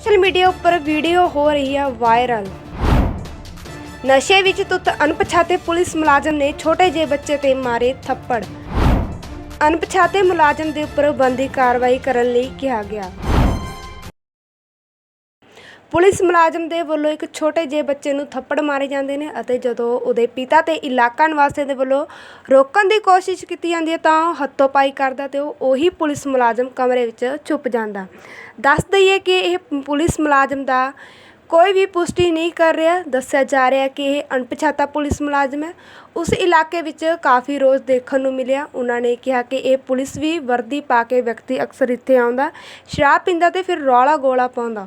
Social media ਉੱਪਰ video ਹੋ ਰਹੀ ਹੈ ਵਾਇਰਲ। ਨਸ਼ੇ ਵਿੱਚ ਤੁੱਤ ਅਣਪਛਾਤੇ ਪੁਲਿਸ ਮੁਲਾਜ਼ਮ ਨੇ ਛੋਟੇ ਜਿਹੇ ਬੱਚੇ ਤੇ ਮਾਰੇ ਥੱਪੜ। ਅਣਪਛਾਤੇ ਮੁਲਾਜ਼ਮ ਦੇ ਉੱਪਰ ਬੰਦੀ ਕਾਰਵਾਈ ਕਰਨ ਲਈ ਕਿਹਾ ਗਿਆ। ਪੁਲਿਸ ਮੁਲਾਜ਼ਮ ਦੇ ਵੱਲੋਂ ਇੱਕ ਛੋਟੇ ਜਿਹੇ ਬੱਚੇ ਨੂੰ ਥੱਪੜ ਮਾਰੇ ਜਾਂਦੇ ਨੇ ਅਤੇ ਜਦੋਂ ਉਹਦੇ ਪਿਤਾ ਤੇ ਇਲਾਕਾ ਨਿਵਾਸੀਆਂ ਦੇ ਵੱਲੋਂ ਰੋਕਣ ਦੀ ਕੋਸ਼ਿਸ਼ ਕੀਤੀ ਜਾਂਦੀ ਹੈ ਤਾਂ ਉਹ ਹੱਥੋਂ ਪਾਈ ਕਰਦਾ ਤੇ ਉਹ ਉਹੀ ਪੁਲਿਸ ਮੁਲਾਜ਼ਮ ਕਮਰੇ ਵਿੱਚ ਛੁਪ ਜਾਂਦਾ। ਦੱਸ ਦਈਏ ਕਿ ਇਹ ਪੁਲਿਸ ਮੁਲਾਜ਼ਮ ਦਾ ਕੋਈ ਵੀ ਪੁਸ਼ਟੀ ਨਹੀਂ ਕਰ ਰਿਹਾ। ਦੱਸਿਆ ਜਾ ਰਿਹਾ ਕਿ ਇਹ ਅਣਪਛਾਤਾ ਪੁਲਿਸ ਮੁਲਾਜ਼ਮ ਹੈ। ਉਸ ਇਲਾਕੇ ਵਿੱਚ ਕਾਫੀ ਰੋਜ਼ ਦੇਖਣ ਨੂੰ ਮਿਲਿਆ। ਉਹਨਾਂ ਨੇ ਕਿਹਾ ਕਿ ਇਹ ਪੁਲਿਸ ਵੀ ਵਰਦੀ ਪਾ ਕੇ ਵਿਅਕਤੀ ਅਕਸਰ ਇੱਥੇ ਆਉਂਦਾ, ਸ਼ਰਾਬ ਪੀਂਦਾ ਤੇ ਫਿਰ ਰੌਲਾ ਗੋਲਾ ਪਾਉਂਦਾ।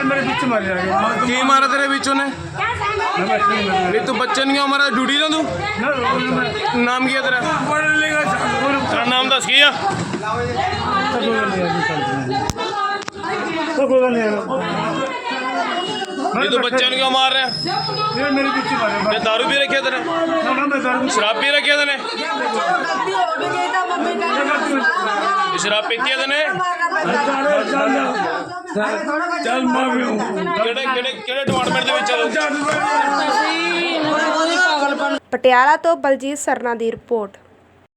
ਇਹਨੂੰ ਮੇਰੇ ਵਿੱਚ ਮਾਰ ਜਾਏਗਾ ਕੀ ਮਾਰਾ ਤੇਰੇ ਵਿੱਚ ਉਹਨੇ? ਵੀ ਤੂੰ ਬੱਚੇ ਨੂੰ ਕਿਉਂ ਮਾਰਾ ਡਿਊਟੀ ਨਾ ਤੂੰ ਨਾਮ ਕੀ ਹੈ ਤੇਰਾ? ਤੇਰਾ ਨਾਮ ਦੱਸ ਕੀ ਆ? ਤਾਂ ਕੋਈ ਗੱਲ ਨਹੀਂ ਵੀ ਤੂੰ ਬੱਚਿਆਂ ਨੂੰ ਕਿਉਂ ਮਾਰ ਰਿਹਾ? ਇਹ ਮੇਰੇ ਵਿੱਚ ਮਾਰਿਆ। ਤੇ ਦਾਰੂ ਵੀ ਰੱਖਿਆ ਤੇਨੇ ਨਾ ਨਾ ਮੈਂ ਦਾਰੂ ਸ਼ਰਾਬ ਵੀ ਰੱਖਿਆ ਤੇਨੇ? ਸ਼ਰਾਬ ਪੀਤੀ ਹੈ ਤੇਨੇ? ਐਵੇਂ ਚੱਲ ਮੈਂ ਵੀ ਹੂੰ। ਕਿਹੜੇ ਕਿਹੜੇ ਕਿਹੜੇ ਡਿਪਾਰਟਮੈਂਟ ਦੇ ਵਿੱਚ ਆ? ਪਟਿਆਲਾ ਤੋਂ ਬਲਜੀਤ ਸਰਨਾ ਦੀ ਰਿਪੋਰਟ